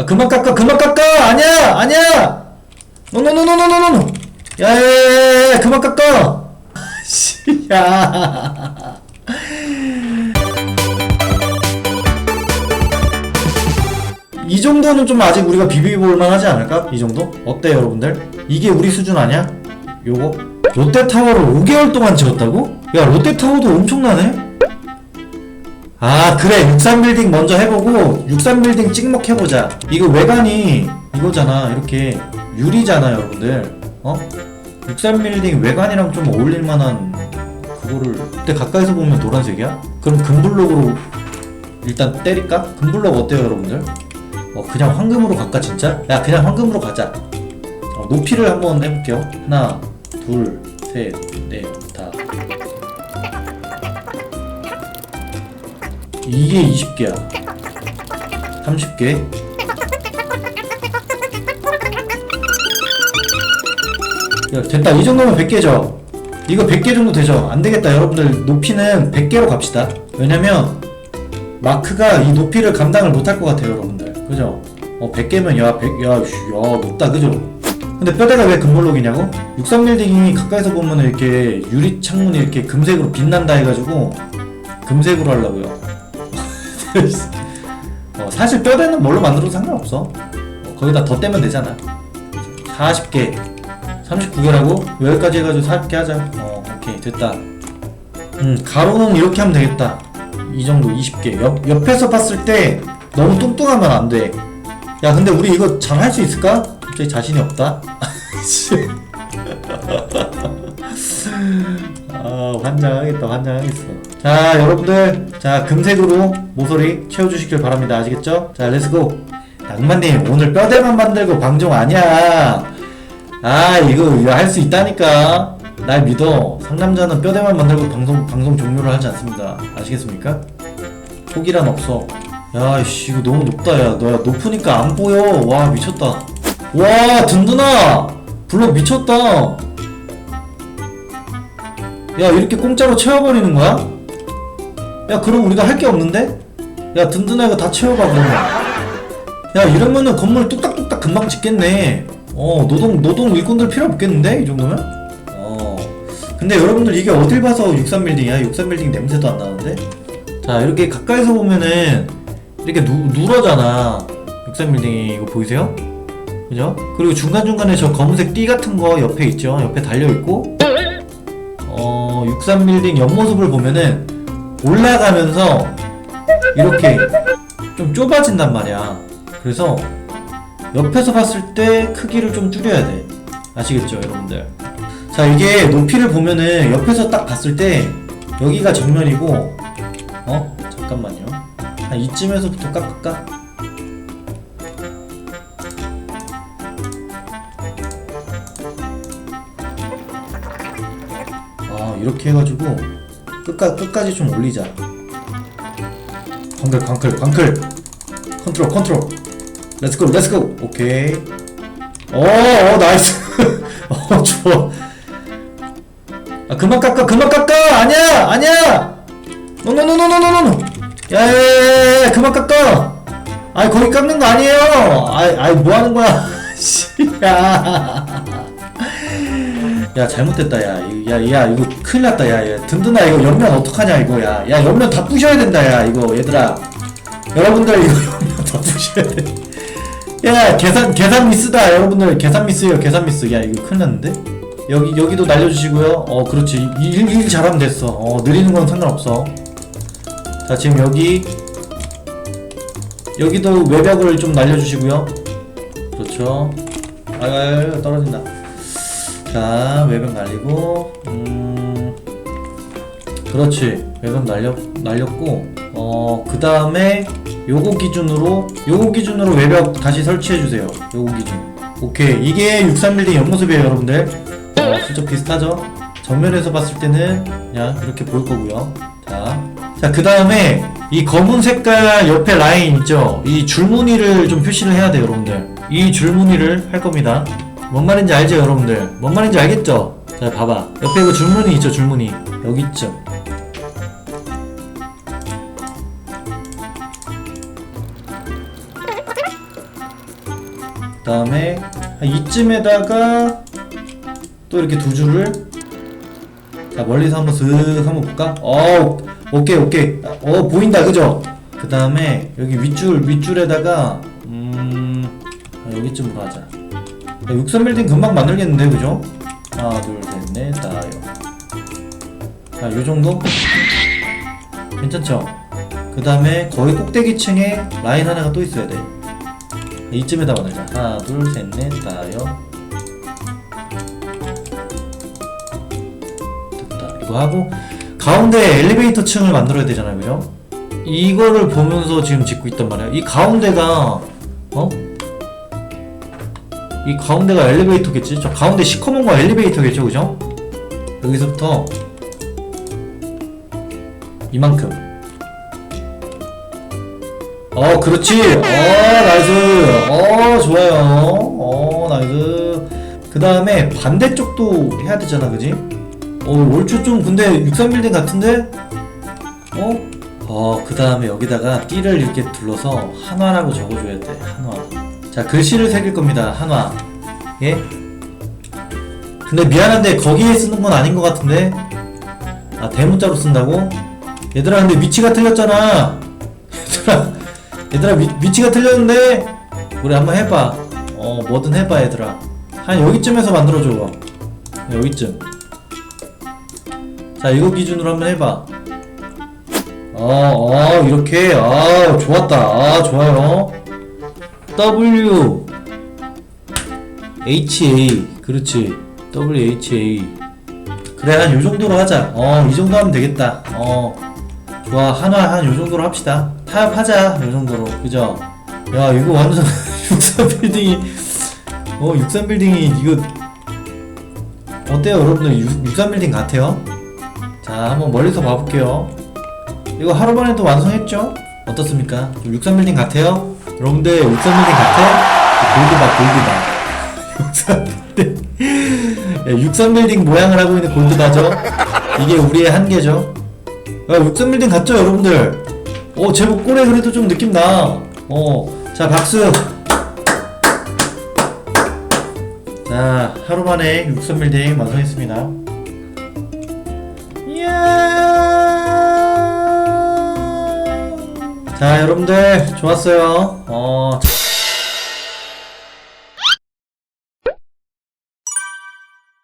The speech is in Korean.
아 그만 깎아 그만 깎아 아니야 아니야 노노노노노노노 야 야 야 야 그만 깎아 씨 야 이 정도는 좀 아직 우리가 비비볼만 하지 않을까? 이 정도? 어때요 여러분들? 이게 우리 수준 아니야? 요거? 롯데타워를 5개월 동안 지었다고? 야 롯데타워도 엄청나네? 아 그래 63빌딩 먼저 해보고 63빌딩 찍먹 해보자 이거 외관이 이거잖아 이렇게 유리잖아 여러분들 어? 63빌딩 외관이랑 좀 어울릴만한 그거를 그때 가까이서 보면 노란색이야? 그럼 금블록으로 일단 때릴까? 금블록 어때요 여러분들? 어 그냥 황금으로 갈까 진짜? 야 그냥 황금으로 가자 어, 높이를 한번 해볼게요 하나 둘셋넷다 이게 20개야. 30개? 야 됐다. 이 정도면 100개죠 이거 100개 정도 되죠. 안되겠다 여러분들. 높이는 100개로 갑시다. 왜냐면 마크가 이 높이를 감당을 못할 것 같아요 여러분들. 그죠? 어 100개면 야 100, 야, 씨, 야 높다. 그죠? 근데 뼈대가 왜 금블록이냐고? 63빌딩이 가까이서 보면 이렇게 유리 창문이 이렇게 금색으로 빛난다 해가지고 금색으로 하려고요 어, 사실 뼈대는 뭘로 만들어도 상관없어. 어, 거기다 덧대면 되잖아. 40개 39개라고? 여기까지 해가지고 40개 하자. 어 오케이 됐다. 음 가로는 이렇게 하면 되겠다. 이 정도 20개. 옆, 옆에서 봤을 때 너무 뚱뚱하면 안돼. 야 근데 우리 이거 잘 할 수 있을까? 갑자기 자신이 없다. 아 환장하겠다 환장하겠어 자 여러분들. 자 금색으로 모서리 채워주시길 바랍니다. 아시겠죠? 자 렛츠고 낭만님 오늘 뼈대만 만들고 방송 아니야. 아 이거 이거 할 수 있다니까. 날 믿어. 상남자는 뼈대만 만들고 방송 방송 종료를 하지 않습니다. 아시겠습니까? 포기란 없어. 야이씨 이거 너무 높다. 야 너야 높으니까 안 보여. 와 미쳤다. 와 든든아 블록 미쳤다. 야 이렇게 공짜로 채워버리는 거야? 야 그럼 우리가 할 게 없는데? 야 이거 다 채워봐 그러면. 야 이러면은 건물 뚝딱뚝딱 금방 짓겠네. 어 노동 노동 일꾼들 필요 없겠는데? 이 정도면? 어. 근데 여러분들 이게 어딜 봐서 63빌딩이야? 63빌딩 냄새도 안 나는데? 자 이렇게 가까이서 보면은 이렇게 누, 누러잖아. 63빌딩이 이거 보이세요? 그죠? 그리고 중간중간에 저 검은색 띠 같은 거 옆에 있죠? 옆에 달려있고. 어 63빌딩 옆모습을 보면은 올라가면서 이렇게 좀 좁아진단 말이야 그래서 옆에서 봤을 때 크기를 좀 줄여야 돼 아시겠죠 여러분들 자 이게 높이를 보면은 옆에서 딱 봤을 때 여기가 정면이고 어? 잠깐만요 한 이쯤에서부터 깎을까? 아 이렇게 해가지고 끝까, 끝까지 좀 올리자. 광클 광클 광클 컨트롤. 컨트롤 렛츠고 렛츠고 오케이. 오, 오 나이스. 어 좋아. 아 그만 깎아 그만 깎아. 아니야 아니야. 노노노노노노노 야야야야 그만 깎아. 아니 거기 깎는 거 아니에요. 아이 아이 뭐 하는 거야? 씨야 야 잘못됐다 야야야 야, 이거 큰일 났다 야 야 든든아 이거 옆면 어떡하냐 이거 야야 옆면 다 부셔야 된다 야 이거 얘들아. 여러분들 이거 옆면 다 부셔야 돼야 계산 계산 미스다. 여러분들 계산 미스예요 계산 미스. 야 이거 큰일 났는데? 여기 여기도 날려주시고요. 어 그렇지. 일, 일 잘하면 됐어. 어 느리는 건 상관없어. 자 지금 여기 여기도 외벽을 좀 날려주시고요. 그렇죠. 아유 떨어진다 자 외벽 날리고 음 그렇지. 외벽 날렸 날렸고 어그 다음에 요거 기준으로 요거 기준으로 외벽 다시 설치해 주세요. 요거 기준. 오케이. 이게 63mm 옆모습이에요 여러분들. 어 슬쩍 비슷하죠? 정면에서 봤을 때는 그냥 이렇게 보일 거고요. 자자 그 다음에 이 검은 색깔 옆에 라인 있죠? 이 줄무늬를 좀 표시를 해야 돼요 여러분들. 이 줄무늬를 할 겁니다 뭔 말인지 알죠 여러분들? 뭔 말인지 알겠죠? 자 봐봐. 옆에 그 줄무늬 있죠 줄무늬? 여기 있죠? 다음에 한 이쯤에다가 또 이렇게 두 줄을 자 멀리서 한번 슥 한번 볼까? 어 오케이 오케이. 어 보인다 그죠? 그 다음에 여기 윗줄 윗줄에다가 음 아, 여기쯤으로 하자. 야, 육선 빌딩 금방 만들겠는데 그죠? 하나 둘셋넷 다여 자 요정도? 괜찮죠? 그 다음에 거의 꼭대기층에 라인 하나가 또 있어야 돼 이쯤에다 만들자 하나 둘셋넷 다여 됐다 이거 하고 가운데 엘리베이터 층을 만들어야 되잖아요 그죠? 이거를 보면서 지금 짓고 있단 말이야 이 가운데가 어? 이 가운데가 엘리베이터겠지? 저 가운데 시커먼 거 엘리베이터겠죠 그죠? 여기서부터 이만큼 어 그렇지 어 나이스 어 좋아요 어 나이스 그 다음에 반대쪽도 해야 되잖아 그지? 어 올초 좀 근데 63빌딩 같은데? 어? 어그 다음에 여기다가 띠를 이렇게 둘러서 한화라고 적어줘야 돼 한화 자 글씨를 새길 겁니다 한화. 예? 근데 미안한데 거기에 쓰는 건 아닌 것 같은데? 아 대문자로 쓴다고? 얘들아 근데 위치가 틀렸잖아. 얘들아 얘들아 위, 위치가 틀렸는데 우리 한번 해봐. 어 뭐든 해봐 얘들아. 한 여기쯤에서 만들어줘 여기쯤. 자 이거 기준으로 한번 해봐. 어, 어 이렇게. 아 좋았다. 아 좋아요 W. H. A. 그렇지. W H A. 그래 한 요정도로 하자. 어 이 정도 하면 되겠다. 어. 좋아 한화 한 요정도로 합시다. 타협하자 요정도로. 그죠? 야 이거 완전 63 빌딩이 어 63 빌딩이 이거 어때요 여러분들? 63 빌딩 같아요? 자 한번 멀리서 봐볼게요. 이거 하루 만에 또 완성했죠? 어떻습니까? 63 빌딩 같아요? 여러분들 63 빌딩 같아? 골드바 골드바 63 빌딩 모양을 하고 있는 골드바죠? 이게 우리의 한계죠? 야, 63 빌딩 같죠 여러분들? 어 제목 꼴에 그래도 좀 느낌 나. 어, 자 박수. 자 하루 만에 63 빌딩 완성했습니다. 자 여러분들 좋았어요. 어.